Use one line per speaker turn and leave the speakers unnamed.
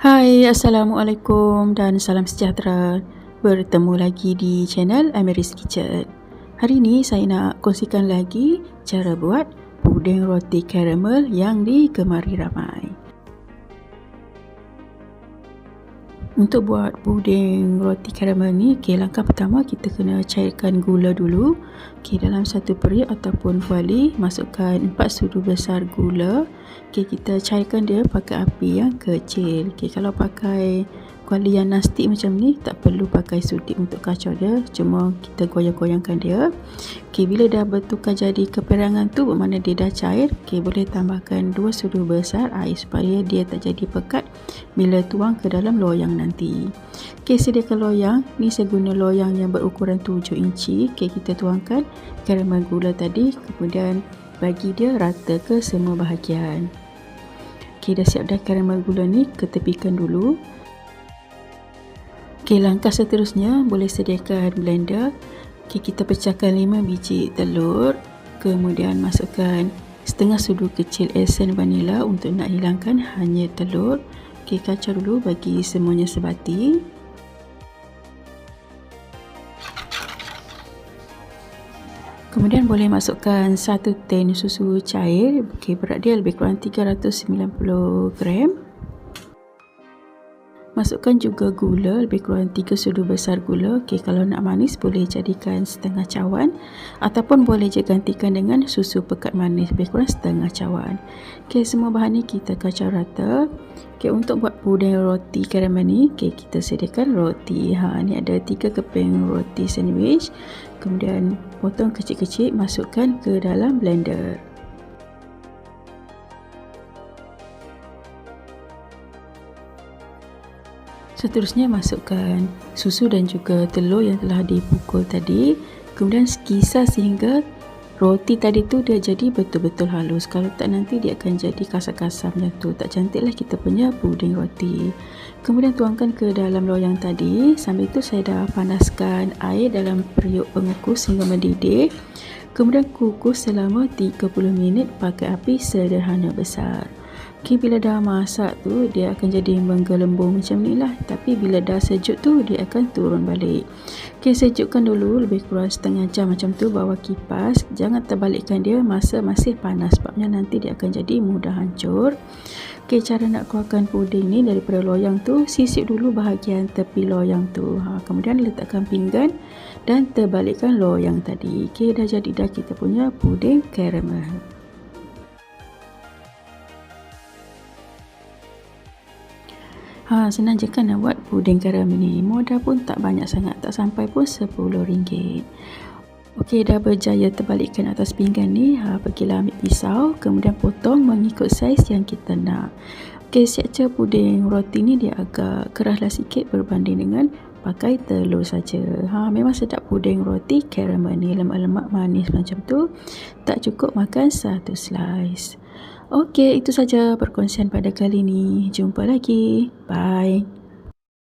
Hai, Assalamualaikum dan salam sejahtera. Bertemu lagi di channel Ameris Kitchen. Hari ini saya nak kongsikan lagi cara buat puding roti karamel yang digemari ramai. Untuk buat puding roti karamel ni, okay, langkah pertama kita kena cairkan gula dulu. Okay, dalam satu periuk ataupun kuali, masukkan 4 sudu besar gula. Okay, kita cairkan dia pakai api yang kecil. Okay, kalau pakai kuali yang nastik macam ni tak perlu pakai sudik untuk kacau dia. Cuma kita goyang-goyangkan dia. Ok bila dah bertukar jadi keperangan tu bermakna dia dah cair ok boleh tambahkan 2 sudu besar air supaya dia tak jadi pekat bila tuang ke dalam loyang nanti. Ok sediakan loyang. Ni saya guna loyang yang berukuran 7 inci. Ok kita tuangkan karamel gula tadi kemudian bagi dia rata ke semua bahagian. Ok dah siap dah karamel gula ni ketepikan dulu Okey, langkah seterusnya boleh sediakan blender. Okey, kita pecahkan 5 biji telur. Kemudian masukkan setengah sudu kecil esen vanila untuk nak hilangkan hanya telur. Okey, kacau dulu bagi semuanya sebati. Kemudian boleh masukkan satu tin susu cair. Okey, berat dia lebih kurang 390 gram. Masukkan juga gula, lebih kurang 3 sudu besar gula. Okey, kalau nak manis boleh jadikan setengah cawan ataupun boleh je gantikan dengan susu pekat manis, lebih kurang setengah cawan. Okey, semua bahan ni kita kacau rata. Okey, untuk buat puding roti karamel ni, okey, kita sediakan roti. Ha, ni ada 3 keping roti sandwich. Kemudian potong kecil-kecil, masukkan ke dalam blender. Seterusnya masukkan susu dan juga telur yang telah dipukul tadi. Kemudian kisar sehingga roti tadi tu dia jadi betul-betul halus. Kalau tak nanti dia akan jadi kasar-kasar macam tu. Tak cantiklah kita punya puding roti. Kemudian tuangkan ke dalam loyang tadi. Sambil itu saya dah panaskan air dalam periuk pengukus hingga mendidih. Kemudian kukus selama 30 minit pakai api sederhana besar. Okay, bila dah masak tu dia akan jadi menggelembung macam ni lah. Tapi bila dah sejuk tu dia akan turun balik. Okay, sejukkan dulu lebih kurang setengah jam macam tu bawah kipas. Jangan terbalikkan dia masa masih panas. Sebabnya nanti dia akan jadi mudah hancur. Okay, cara nak keluarkan puding ni daripada loyang tu sisip dulu bahagian tepi loyang tu. Ha, kemudian letakkan pinggan dan terbalikkan loyang tadi. Okay, dah jadi dah kita punya puding karamel Ha, senang je kan nak buat puding garam ni. Modal pun tak banyak sangat. Tak sampai pun RM10. Okey, dah berjaya terbalikkan atas pinggan ni. Ha, pergilah ambil pisau. Kemudian potong mengikut saiz yang kita nak. Okey, siap puding roti ni dia agak keraslah sikit berbanding dengan pakai telur saja. Ha, memang sedap puding roti caramel ni. Lemak-lemak manis macam tu. Tak cukup makan satu slice. Okey, itu saja perkongsian pada kali ini. Jumpa lagi. Bye.